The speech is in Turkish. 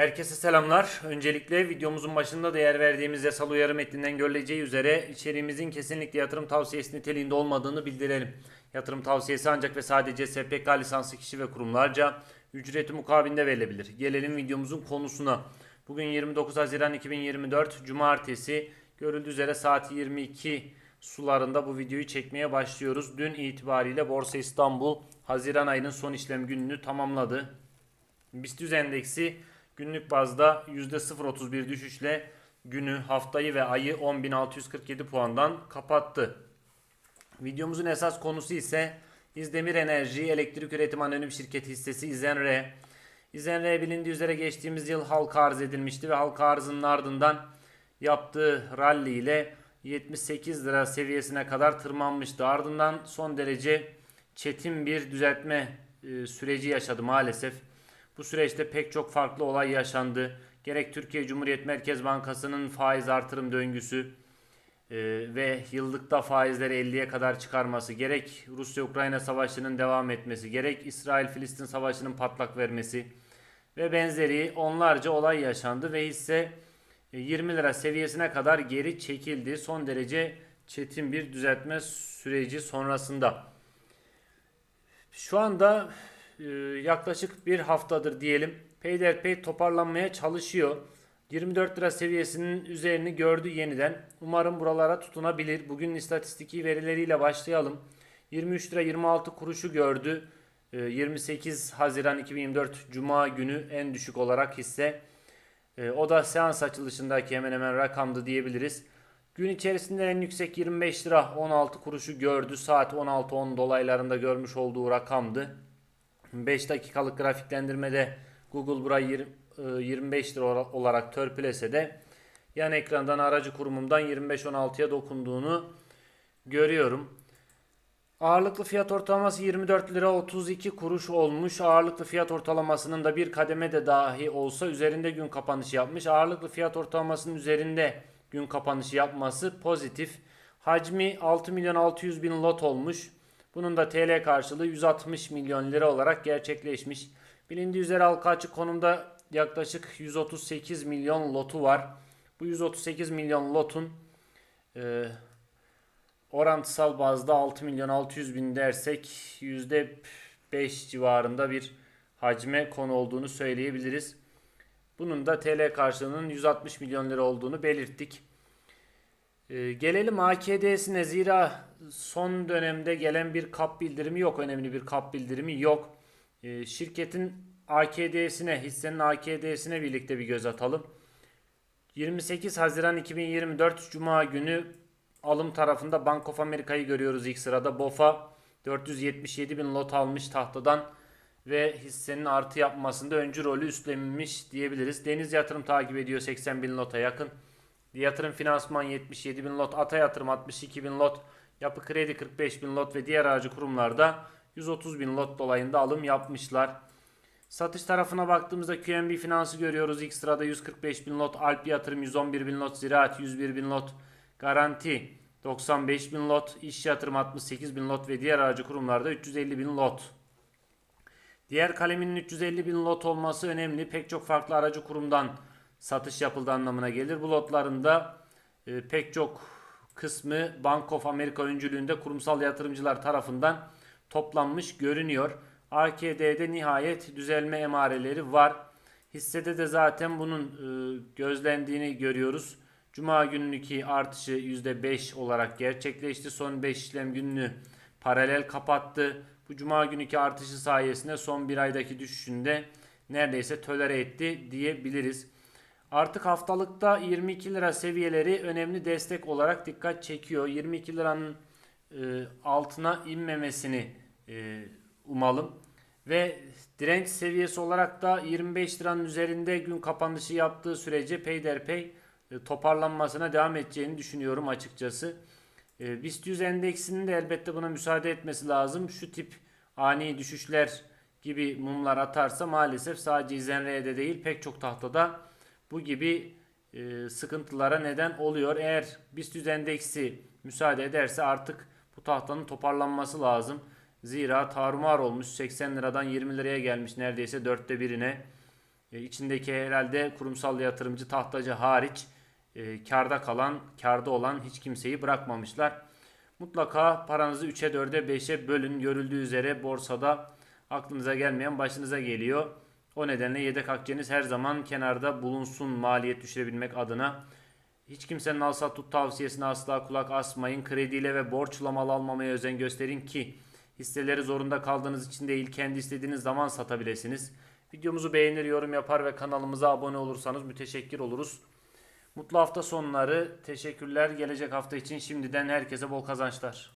Herkese selamlar. Öncelikle videomuzun başında değer verdiğimiz yasal uyarı metninden görüleceği üzere içeriğimizin kesinlikle yatırım tavsiyesi niteliğinde olmadığını bildirelim. Yatırım tavsiyesi ancak ve sadece SPK lisanslı kişi ve kurumlarca ücreti mukabilinde verilebilir. Gelelim videomuzun konusuna. Bugün 29 Haziran 2024 Cumartesi görüldüğü üzere saat 22 sularında bu videoyu çekmeye başlıyoruz. Dün itibariyle Borsa İstanbul Haziran ayının son işlem gününü tamamladı. BIST endeksi günlük bazda %0.31 düşüşle günü, haftayı ve ayı 10.647 puandan kapattı. Videomuzun esas konusu ise İzdemir Enerji Elektrik Üretim Anonim Şirketi hissesi İzenre. İzenre bilindiği üzere geçtiğimiz yıl halka arz edilmişti ve halka arzının ardından yaptığı rally ile 78 lira seviyesine kadar tırmanmıştı. Ardından son derece çetin bir düzeltme e, süreci yaşadı maalesef. Bu süreçte pek çok farklı olay yaşandı. Gerek Türkiye Cumhuriyet Merkez Bankası'nın faiz artırım döngüsü e, ve yıllıkta faizleri 50'ye kadar çıkarması, gerek Rusya-Ukrayna savaşının devam etmesi, gerek İsrail-Filistin savaşının patlak vermesi ve benzeri onlarca olay yaşandı ve hisse e, 20 lira seviyesine kadar geri çekildi. Son derece çetin bir düzeltme süreci sonrasında. Şu anda e, yaklaşık bir haftadır diyelim peyderpey toparlanmaya çalışıyor. 24 lira seviyesinin üzerini gördü yeniden. Umarım buralara tutunabilir. Bugün istatistiki verileriyle başlayalım. 23 lira 26 kuruşu gördü. E, 28 Haziran 2024 Cuma günü en düşük olarak hisse. E, o da seans açılışındaki hemen hemen rakamdı diyebiliriz. Gün içerisinde en yüksek 25 lira 16 kuruşu gördü. Saat 16.10 dolaylarında görmüş olduğu rakamdı. 5 dakikalık grafiklendirmede Google burayı 25 lira olarak törpülese de yan ekrandan aracı kurumumdan 25.16'ya dokunduğunu görüyorum. Ağırlıklı fiyat ortalaması 24 lira 32 kuruş olmuş. Ağırlıklı fiyat ortalamasının da bir kademe de dahi olsa üzerinde gün kapanışı yapmış. Ağırlıklı fiyat ortalamasının üzerinde gün kapanışı yapması pozitif. Hacmi 6 milyon 600 bin lot olmuş. Bunun da TL karşılığı 160 milyon lira olarak gerçekleşmiş. Bilindiği üzere halka açık konumda yaklaşık 138 milyon lotu var. Bu 138 milyon lotun e, orantısal bazda 6 milyon 600 bin dersek %5 civarında bir hacme konu olduğunu söyleyebiliriz. Bunun da TL karşılığının 160 milyon lira olduğunu belirttik. Ee, gelelim AKD'sine zira son dönemde gelen bir kap bildirimi yok. Önemli bir kap bildirimi yok. Ee, şirketin AKD'sine, hissenin AKD'sine birlikte bir göz atalım. 28 Haziran 2024 Cuma günü alım tarafında Bank of America'yı görüyoruz ilk sırada. BOFA 477 bin lot almış tahtadan ve hissenin artı yapmasında öncü rolü üstlenmiş diyebiliriz. Deniz Yatırım takip ediyor 80 bin lota yakın. Yatırım Finansman 77 bin lot, Ata Yatırım 62 bin lot, Yapı Kredi 45 bin lot ve diğer aracı kurumlarda 130 bin lot dolayında alım yapmışlar. Satış tarafına baktığımızda QNB Finans'ı görüyoruz. İlk sırada 145 bin lot, Alp Yatırım 111 bin lot, Ziraat 101 bin lot, Garanti 95 bin lot, İş Yatırım 68 bin lot ve diğer aracı kurumlarda 350 bin lot. Diğer kaleminin 350 bin lot olması önemli. Pek çok farklı aracı kurumdan satış yapıldığı anlamına gelir. Bu lotlarında e, pek çok kısmı Bank of America öncülüğünde kurumsal yatırımcılar tarafından toplanmış görünüyor. AKD'de nihayet düzelme emareleri var. Hissede de zaten bunun e, gözlendiğini görüyoruz. Cuma günlük artışı %5 olarak gerçekleşti. Son 5 işlem gününü paralel kapattı. Bu cuma günkü artışı sayesinde son bir aydaki düşüşünde neredeyse tölere etti diyebiliriz. Artık haftalıkta 22 lira seviyeleri önemli destek olarak dikkat çekiyor. 22 liranın e, altına inmemesini e, umalım. Ve direnç seviyesi olarak da 25 liranın üzerinde gün kapanışı yaptığı sürece peyderpey e, toparlanmasına devam edeceğini düşünüyorum açıkçası. E, BIST 100 endeksinin de elbette buna müsaade etmesi lazım. Şu tip ani düşüşler gibi mumlar atarsa maalesef sadece İzenre'de değil pek çok tahtada bu gibi e, sıkıntılara neden oluyor. Eğer BIST 100 endeksi müsaade ederse artık bu tahtanın toparlanması lazım. Zira tarumar olmuş 80 liradan 20 liraya gelmiş neredeyse dörtte birine. E, içindeki herhalde kurumsal yatırımcı tahtacı hariç e, karda kalan, karda olan hiç kimseyi bırakmamışlar. Mutlaka paranızı 3'e 4'e 5'e bölün. Görüldüğü üzere borsada aklınıza gelmeyen başınıza geliyor. O nedenle yedek akçeniz her zaman kenarda bulunsun maliyet düşürebilmek adına. Hiç kimsenin al sat tut tavsiyesine asla kulak asmayın. Krediyle ve borçla mal almamaya özen gösterin ki hisseleri zorunda kaldığınız için değil kendi istediğiniz zaman satabilirsiniz. Videomuzu beğenir, yorum yapar ve kanalımıza abone olursanız müteşekkir oluruz. Mutlu hafta sonları. Teşekkürler. Gelecek hafta için şimdiden herkese bol kazançlar.